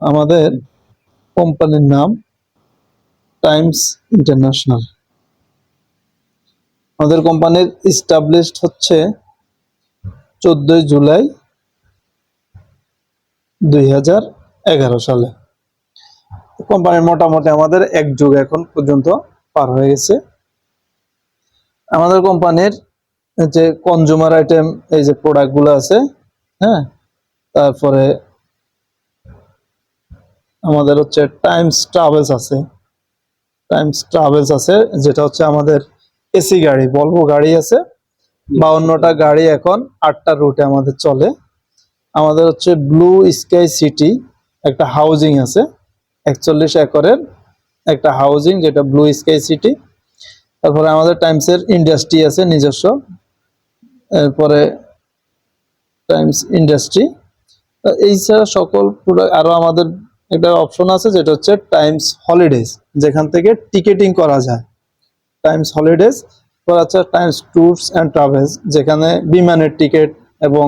আমাদের কোম্পানির নাম টাইমস ইন্টারন্যাশনাল। আমাদের কোম্পানির ইস্টাবলিশড হচ্ছে চোদ্দই জুলাই দুই হাজার এগারো সালে। কোম্পানির মোটামুটি আমাদের এক যুগ এখন পর্যন্ত পার হয়ে গেছে। আমাদের কোম্পানির যে কনজুমার আইটেম এই যে প্রোডাক্টগুলো আছে হ্যাঁ? তারপরে আমাদের হচ্ছে টাইমস ট্রাভেলস আছে। টাইমস ট্রাভেলস আছে, যেটা হচ্ছে আমাদের এসি গাড়ি ভলভো গাড়ি আছে বাউন্নটা গাড়ি এখন আটটা রুটে আমাদের চলে। আমাদের হচ্ছে ব্লু স্কাই সিটি একটা হাউজিং আছে, একচল্লিশ একরের একটা হাউজিং যেটা ব্লু স্কাই সিটি তারপরে আমাদের টাইমসের ইন্ডাস্ট্রি আছে নিজস্ব, এরপরে টাইমস ইন্ডাস্ট্রি এই ছাড়া সকল প্রোডাক্ট আরও আমাদের একটা অপশন আছে যেটা হচ্ছে টাইমস হলিডেজ যেখান থেকে টিকেটিং করা যায়। টাইমস হলিডেজ আছে টাইমস ট্যুরস অ্যান্ড ট্রাভেলস যেখানে বিমানের টিকিট এবং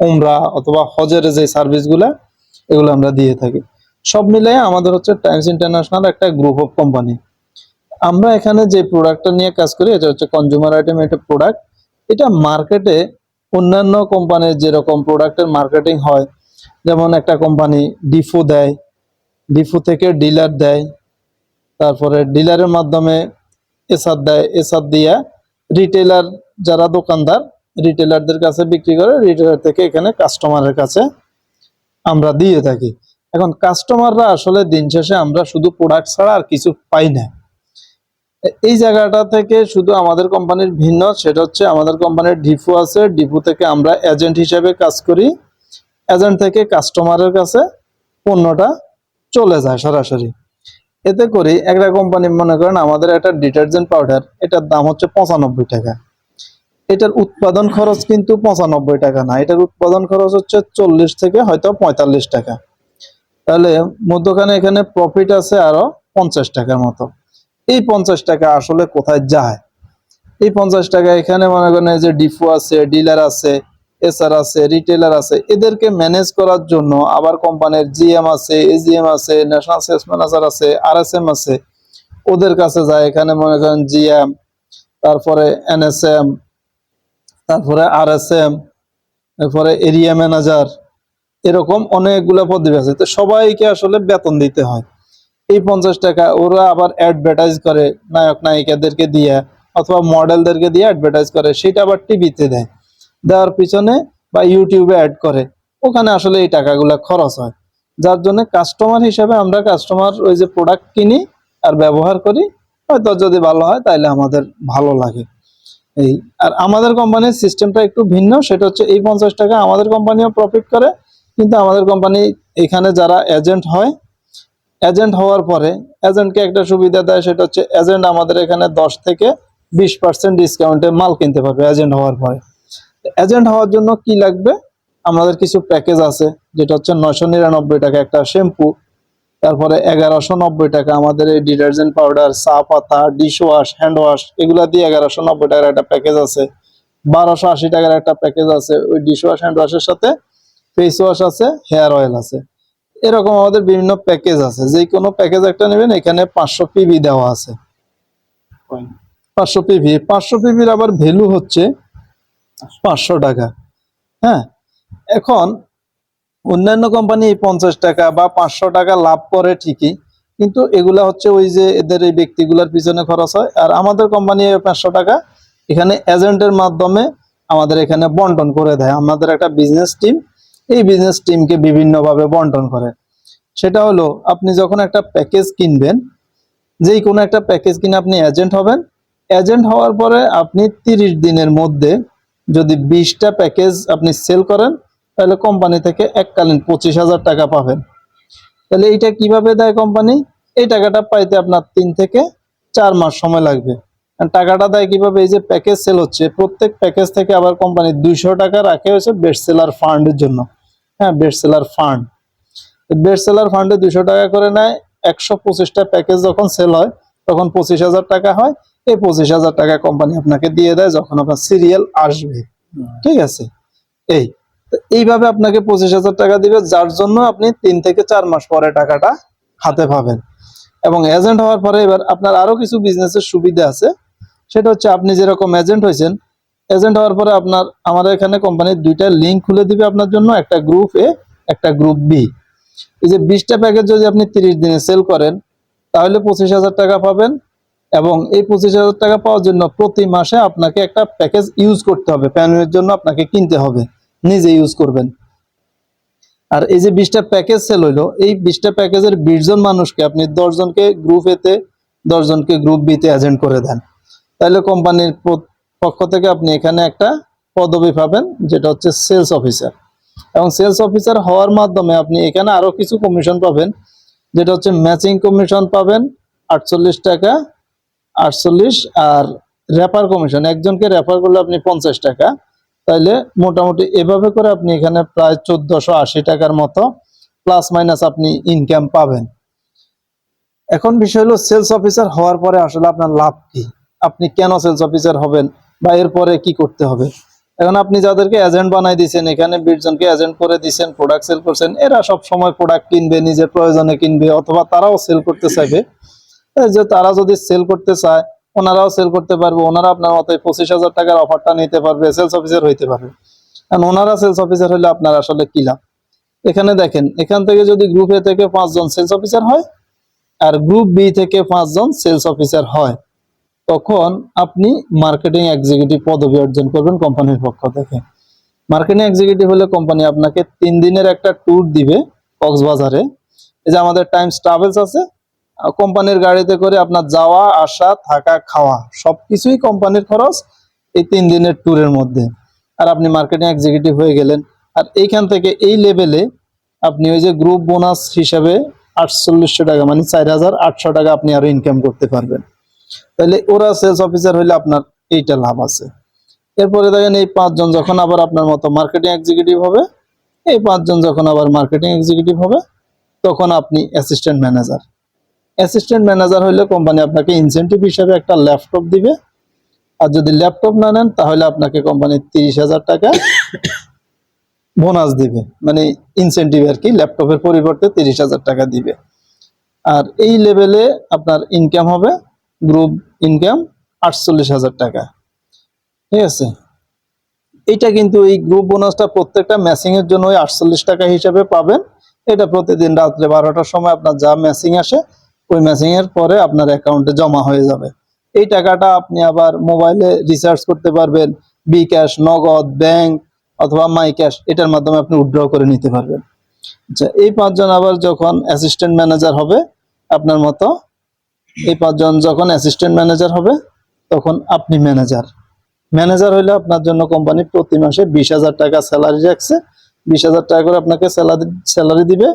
উমরা অথবা হজের যে সার্ভিসগুলো এগুলো আমরা দিয়ে থাকি। সব মিলিয়ে আমাদের হচ্ছে টাইমস ইন্টারন্যাশনাল একটা গ্রুপ অফ কোম্পানি আমরা এখানে যে প্রোডাক্টটা নিয়ে কাজ করি, এটা হচ্ছে কনজিউমার আইটেম একটা প্রোডাক্ট এটা মার্কেটে অন্যান্য কোম্পানির যেরকম প্রোডাক্টের মার্কেটিং হয়, যেমন একটা কোম্পানি ডিফো দেয় ডিফো থেকে ডিলার দেয়, তারপরে ডিলারের মাধ্যমে এসার দেয় এসার দিয়া রিটেলার যারা দোকানদার রিটেলারদের কাছে বিক্রি করে রিটেলার থেকে এখানে কাস্টমারের কাছে আমরা দিয়ে থাকি। এখন কাস্টমাররা আসলে দিন শেষে আমরা শুধু প্রোডাক্ট ছাড়া আর কিছু পাই না। এই জায়গাটা থেকে শুধু আমাদের কোম্পানির ভিন্ন, সেটা হচ্ছে আমাদের কোম্পানির ডিপো আছে। ডিপো থেকে আমরা এজেন্ট হিসেবে কাজ করি। এজেন্ট থেকে কাস্টমারের কাছে পণ্যটা চলে যায় সরাসরি। এতে করে একটা কোম্পানি মনে করেন আমাদের একটা ডিটারজেন্ট পাউডার এটার দাম হচ্ছে পঁচানব্বই টাকা। এটার উৎপাদন খরচ কিন্তু পঁচানব্বই টাকা না, এটার উৎপাদন খরচ হচ্ছে চল্লিশ থেকে হয়তো পঁয়তাল্লিশ টাকা। তাহলে মধ্যখানে এখানে প্রফিট আছে আরও পঞ্চাশ টাকার মতো। এই পঞ্চাশ টাকা আসলে কোথায় যায়? এই পঞ্চাশ টাকা এখানে মনে করেন যে ডিফো আছে, ডিলার আছে এসআর আছে রিটেলার আছে, এদেরকে ম্যানেজ করার জন্য আবার কোম্পানির জিএম আছে এজিএম আছে ন্যাশনাল সেলস ম্যানেজার আছে আরএসএম আছে, ওদের কাছে যায়, এখানে মনে করেন জিএম তারপরে এনএসএম তারপরে আরএসএম তারপরে এরিয়া ম্যানেজার এরকম অনেকগুলো পদবি আছে। তো সবাইকে আসলে বেতন দিতে হয়। এই পঞ্চাশ টাকা ওরা আবার অ্যাডভার্টাইজ করে নায়ক নায়িকাদেরকে দিয়ে, অথবা মডেলদেরকে দিয়ে অ্যাডভার্টাইজ করে, সেটা আবার টিভিতে দেয়। দেওয়ার পিছনে বা ইউটিউবে অ্যাড করে। ওখানে আসলে এই টাকাগুলো খরচ হয়। যার জন্য কাস্টমার হিসেবে আমরা কাস্টমার ওই যে প্রোডাক্ট কিনি আর ব্যবহার করি, হয়তো যদি ভালো হয় তাহলে আমাদের ভালো লাগে। এই, আর আমাদের কোম্পানির সিস্টেমটা একটু ভিন্ন, সেটা হচ্ছে এই পঞ্চাশ টাকা আমাদের কোম্পানিও প্রফিট করে, কিন্তু আমাদের কোম্পানি এখানে যারা এজেন্ট হয় এজেন্ট হওয়ার পরে এজেন্টকে একটা সুবিধা দেয়, সেটা হচ্ছে এজেন্ট আমাদের এখানে দশ থেকে বিশ পার্সেন্ট ডিসকাউন্টে মাল কিনতে পারবে এজেন্ট হওয়ার পরে। এজেন্ট হওয়ার জন্য কি লাগবে? আমাদের কিছু প্যাকেজ আছে যেটা হচ্ছে নয়শো নিরানব্বই টাকা একটা শ্যাম্পু তারপরে এগারোশো নব্বই টাকা আমাদের এই ডিটারজেন্ট পাউডার চা পাতা ডিশ ওয়াশ হ্যান্ড ওয়াশ এগুলা দিয়ে এগারোশো নব্বই টাকার একটা প্যাকেজ আছে। বারোশো আশি টাকার একটা প্যাকেজ আছে ওই ডিশ ওয়াশ হ্যান্ড ওয়াশের সাথে ফেস ওয়াশ আছে হেয়ার অয়েল আছে। এরকম আমাদের বিভিন্ন প্যাকেজ আছে যে কোনো প্যাকেজ একটা নেবেন এখানে পাঁচশো পিভি দেওয়া আছে। পাঁচশো পিভি পাঁচশো পিভির আবার ভ্যালু হচ্ছে পাঁচশো টাকা। হ্যাঁ? এখন অন্যান্য কোম্পানি পঞ্চাশ টাকা বা পাঁচশো টাকা লাভ করে ঠিকই, কিন্তু এগুলা হচ্ছে ওই যে এদের এই ব্যক্তিগুলোর পিছনে খরচ হয়। আর আমাদের কোম্পানি পাঁচশো টাকা, এখানে এজেন্টের মাধ্যমে আমাদের এখানে বন্টন করে দেয়। আমাদের একটা বিজনেস টিম এই বিজনেস টিমকে বিভিন্নভাবে বন্টন করে। সেটা হলো, আপনি যখন একটা প্যাকেজ কিনবেন যেই কোনো একটা প্যাকেজ কিনে আপনি এজেন্ট হবেন। এজেন্ট হওয়ার পরে আপনি তিরিশ দিনের মধ্যে যদি বিশটা প্যাকেজ আপনি সেল করেন, তাহলে কোম্পানি থেকে এককালীন পঁচিশ হাজার টাকা পাবেন। তাহলে এইটা কীভাবে দেয় কোম্পানি? এই টাকাটা পাইতে আপনার তিন থেকে চার মাস সময় লাগবে। টাকাটা দেয় কীভাবে? এই যে প্যাকেজ সেল হচ্ছে, প্রত্যেক প্যাকেজ থেকে আবার কোম্পানি দুইশো টাকা রাখে হয়েছে বেস্ট সেলার ফান্ডের জন্য। হ্যাঁ best seller fund. Best seller ফান্ডে দুইশো টাকা করে নেয়, একশো পঁচিশটা প্যাকেজ যখন সেল হয়, তখন পঁচিশ হাজার টাকা হয় এই পঁচিশ হাজার টাকা কোম্পানি আপনাকে দিয়ে দেয় যখন আপনার সিরিয়াল আসবে। ঠিক আছে? এই এইভাবে আপনাকে পঁচিশ হাজার টাকা দিবে যার জন্য আপনি তিন থেকে চার মাস পরে টাকাটা হাতে পাবেন। এবং এজেন্ট হওয়ার পরে এবার আপনার আরও কিছু বিজনেসের সুবিধা আছে। সেটা হচ্ছে আপনি যেরকম এজেন্ট হয়েছেন এজেন্ট হওয়ার পরে আপনার আমাদের এখানে কোম্পানির দুইটা লিঙ্ক খুলে দিবে আপনার জন্য একটা গ্রুপ এ একটা গ্রুপ বি এই যে বিশটা প্যাকেজ যদি আপনি তিরিশ দিনে সেল করেন তাহলে পঁচিশ হাজার টাকা পাবেন। এবং এই পঁচিশ হাজার টাকা পাওয়ার জন্য প্রতি মাসে আপনাকে একটা প্যাকেজ ইউজ করতে হবে। প্যানেলের জন্য আপনাকে কিনতে হবে। নিজে ইউজ করবেন। আর এই যে বিশটা প্যাকেজ সেল হইল, এই বিশটা প্যাকেজের বিশ জন মানুষকে আপনি দশজনকে গ্রুপ এতে দশ জনকে গ্রুপ বিতে এজেন্ট করে দেন। তাহলে কোম্পানির পক্ষ থেকে আপনি এখানে একটা পদবি পাবেন, যেটা হচ্ছে সেলস অফিসার এবং সেলস অফিসার হওয়ার মাধ্যমে আপনি এখানে আরও কিছু কমিশন পাবেন, যেটা হচ্ছে ম্যাচিং কমিশন পাবেন, আটচল্লিশ টাকা আটচল্লিশ আর রেফার কমিশন, একজনকে রেফার করলে আপনি পঞ্চাশ টাকা। তাইলে মোটামুটি এভাবে করে আপনি এখানে প্রায় চোদ্দশো আশি টাকার মতো প্লাস মাইনাস আপনি ইনকাম পাবেন। এখন বিষয় হলো সেলস অফিসার হওয়ার পরে আসলে আপনার লাভ কি? আপনি কেন সেলস অফিসার হবেন বা এরপরে কি করতে হবে? এখন আপনি যাদেরকে এজেন্ট বানাই দিয়েছেন এখানে জনকে এজেন্ট করে দিয়েছেন প্রোডাক্ট সেল করছেন, এরা সব সময় প্রোডাক্ট কিনবে, নিজের প্রয়োজনে কিনবে, অথবা তারাও সেল করতে চাইবে। যে তারা যদি সেল করতে চায়, ওনারাও সেল করতে পারবে, ওনারা আপনার মতো পঁচিশ হাজার টাকার অফারটা নিতে পারবে সেলস অফিসার হইতে পারবে। কারণ ওনারা সেলস অফিসার হলে আপনার আসলে কি লাভ? এখানে দেখেন, এখান থেকে যদি গ্রুপ এ থেকে পাঁচজন সেলস অফিসার হয়, আর গ্রুপ বি থেকে পাঁচজন সেলস অফিসার হয়, তখন আপনি মার্কেটিং এক্সিকিউটিভ পদবি অর্জন করবেন কোম্পানির পক্ষ থেকে। মার্কেটিং এক্সিকিউটিভ হলে কোম্পানি আপনাকে তিন দিনের একটা ট্যুর দিবে কক্সবাজারে। এই যে আমাদের টাইমস ট্রাভেলস আছে কোম্পানির গাড়িতে করে আপনার যাওয়া, আসা, থাকা, খাওয়া, সবকিছুই কোম্পানির খরচ এই তিন দিনের ট্যুরের মধ্যে। আর আপনি মার্কেটিং এক্সিকিউটিভ হয়ে গেলেন। আর এইখান থেকে এই লেভেলে আপনি ওই যে গ্রুপ বোনাস হিসাবে আটচল্লিশশো টাকা মানে চার হাজার আটশো টাকা আপনি আরও ইনকাম করতে পারবেন। তাহলে ওরা সেলস অফিসার হইলে আপনার এইটা লাভ আছে। এরপরে দেখেন এই পাঁচজন যখন আবার আপনার মতো মার্কেটিং এক্সিকিউটিভ হবে, এই পাঁচজন যখন আবার মার্কেটিং এক্সিকিউটিভ হবে, তখন আপনি অ্যাসিস্ট্যান্ট ম্যানেজার অ্যাসিস্ট্যান্ট ম্যানেজার হইলে কোম্পানি আপনাকে ইনসেন্টিভ হিসাবে একটা ল্যাপটপ দিবে। আর যদি ল্যাপটপ না নেন, তাহলে আপনাকে কোম্পানি তিরিশ হাজার টাকা বোনাস দিবে। মানে ইনসেন্টিভ আর কি ল্যাপটপের পরিবর্তে তিরিশ হাজার টাকা দিবে। আর এই লেভেলে আপনার ইনকাম হবে গ্রুপ ইনকাম আটচল্লিশ হাজার টাকা। ঠিক আছে? এটা কিন্তু এই গ্রুপ বোনাসটা প্রত্যেকটা ম্যাচিং এর জন্য ওই আটচল্লিশ টাকা হিসাবে পাবেন। এটা প্রতিদিন রাত্রে বারোটার সময় আপনার যা ম্যাচিং আসে ওই ম্যাচিং এর পরে আপনার অ্যাকাউন্টে জমা হয়ে যাবে। এই টাকাটা আপনি আবার মোবাইলে রিচার্জ করতে পারবেন। বি ক্যাশ নগদ ব্যাংক অথবা মাই ক্যাশ এটার মাধ্যমে আপনি উইথড্র করে নিতে পারবেন। আচ্ছা এই পাঁচজন আবার যখন অ্যাসিস্ট্যান্ট ম্যানেজার হবে, আপনার মতো এই পাঁচজন যখন অ্যাসিস্ট্যান্ট ম্যানেজার হবে, তখন আপনি ম্যানেজার ম্যানেজার হইলে আপনার জন্য কোম্পানি প্রতি মাসে বিশ হাজার টাকা স্যালারি রাখছে। বিশ হাজার টাকা করে আপনাকে স্যালারি স্যালারি দিবে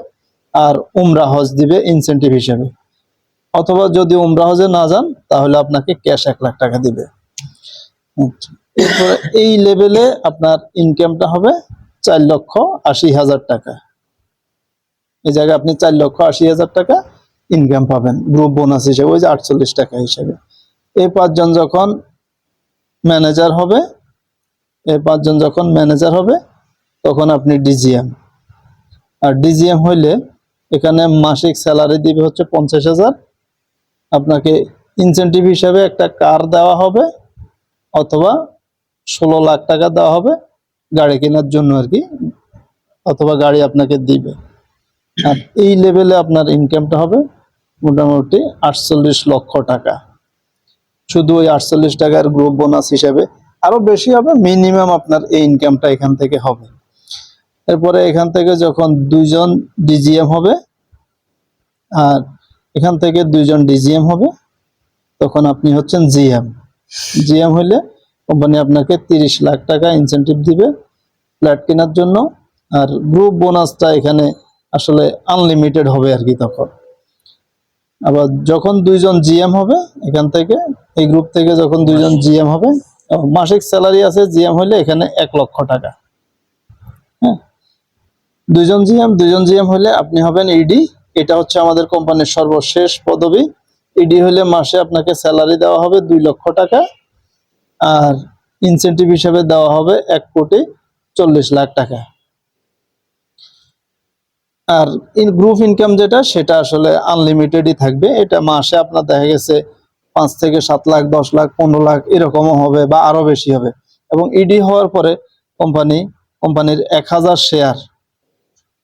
আর উমরা হজ দিবে ইনসেন্টিভ হিসেবে। অথবা যদি উমরা হজে না যান তাহলে আপনাকে ক্যাশ এক লাখ টাকা দিবে। আচ্ছা, এই লেভেলে আপনার ইনকামটা হবে চার লক্ষ আশি হাজার টাকা। এই জায়গায় আপনি চার লক্ষ আশি হাজার টাকা ইনকাম পাবেন গ্রুপ বোনাস হিসেবে ওই যে আটচল্লিশ টাকা হিসেবে। এই পাঁচজন যখন ম্যানেজার হবে এই পাঁচজন যখন ম্যানেজার হবে তখন আপনি ডিজিএম আর ডিজিএম হইলে এখানে মাসিক স্যালারি দিবে হচ্ছে পঞ্চাশ হাজার আপনাকে ইনসেন্টিভ হিসাবে একটা কার দেওয়া হবে, অথবা ষোলো লাখ টাকা দেওয়া হবে গাড়ি কেনার জন্য আর কি, অথবা গাড়ি আপনাকে দিবে। আর এই লেভেলে আপনার ইনকামটা হবে মোটামুটি আটচল্লিশ লক্ষ টাকা। শুধু ওই আটচল্লিশ টাকার গ্রুপ বোনাস হিসাবে। আরও বেশি হবে মিনিমাম আপনার এই ইনকামটা এখান থেকে হবে। এরপরে এখান থেকে যখন দুইজন ডিজিএম হবে, আর এখান থেকে দুইজন ডিজিএম হবে। তখন আপনি হচ্ছেন জিএম জিএম হইলে কোম্পানি আপনাকে তিরিশ লাখ টাকা ইনসেন্টিভ দিবে ফ্ল্যাট কেনার জন্য। আর গ্রুপ বোনাসটা এখানে আসলে আনলিমিটেড হবে আর কি তখন। আবার যখন দুইজন জিএম হবে, এখান থেকে, এই গ্রুপ থেকে যখন দুইজন জিএম হবে মাসিক স্যালারি আছে জিএম হলে এখানে এক লক্ষ টাকা। হ্যাঁ? দুইজন জিএম দুইজন জিএম হলে আপনি হবেন ইডি এটা হচ্ছে আমাদের কোম্পানির সর্বশেষ পদবি। ইডি হলে মাসে আপনাকে স্যালারি দেওয়া হবে দুই লক্ষ টাকা আর ইনসেন্টিভ হিসেবে দেওয়া হবে এক কোটি চল্লিশ লাখ টাকা। আর ইন গ্রুপ ইনকাম যেটা, সেটা আসলে আনলিমিটেডই থাকবে। এটা মাসে আপনার দেখা গেছে পাঁচ থেকে সাত লাখ, দশ লাখ, পনেরো লাখ এরকমও হবে বা আরও বেশি হবে। এবং ইডি হওয়ার পরে কোম্পানি কোম্পানির এক হাজার শেয়ার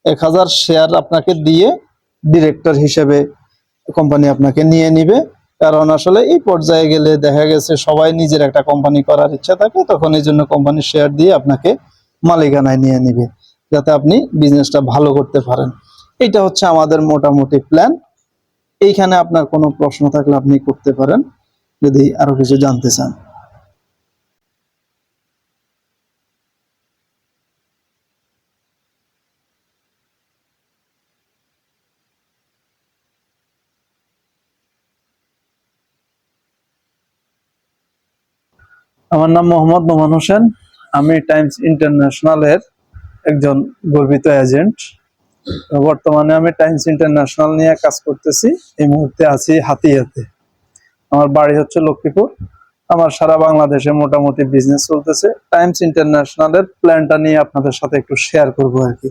এক হাজার শেয়ার আপনাকে দিয়ে ডিরেক্টর হিসেবে কোম্পানি আপনাকে নিয়ে নিবে। কারণ আসলে এই পর্যায়ে গেলে দেখা গেছে সবাই নিজের একটা কোম্পানি করার ইচ্ছা থাকে, তখন এই জন্য কোম্পানির শেয়ার দিয়ে আপনাকে মালিকানায় নিয়ে নিবে, যাতে আপনি বিজনেসটা ভালো করতে পারেন। এটা হচ্ছে আমাদের মোটামুটি প্ল্যান এইখানে আপনার কোনো প্রশ্ন থাকলে আপনি করতে পারেন, যদি আরও কিছু জানতে চান। আমার নাম মোহাম্মদ নোমান হোসেন। আমি টাইমস ইন্টারন্যাশনালের একজন গর্বিত এজেন্ট। বর্তমানে আমি টাইমস ইন্টারন্যাশনাল নিয়ে কাজ করতেছি। এই মুহূর্তে আছি হাতিয়াতে। আমার বাড়ি হচ্ছে লক্ষ্মীপুর। আমার সারা বাংলাদেশে মোটামুটি বিজনেস চলতেছে। টাইমস ইন্টারন্যাশনালের প্ল্যানটা নিয়ে আপনাদের সাথে একটু শেয়ার করব আর কি।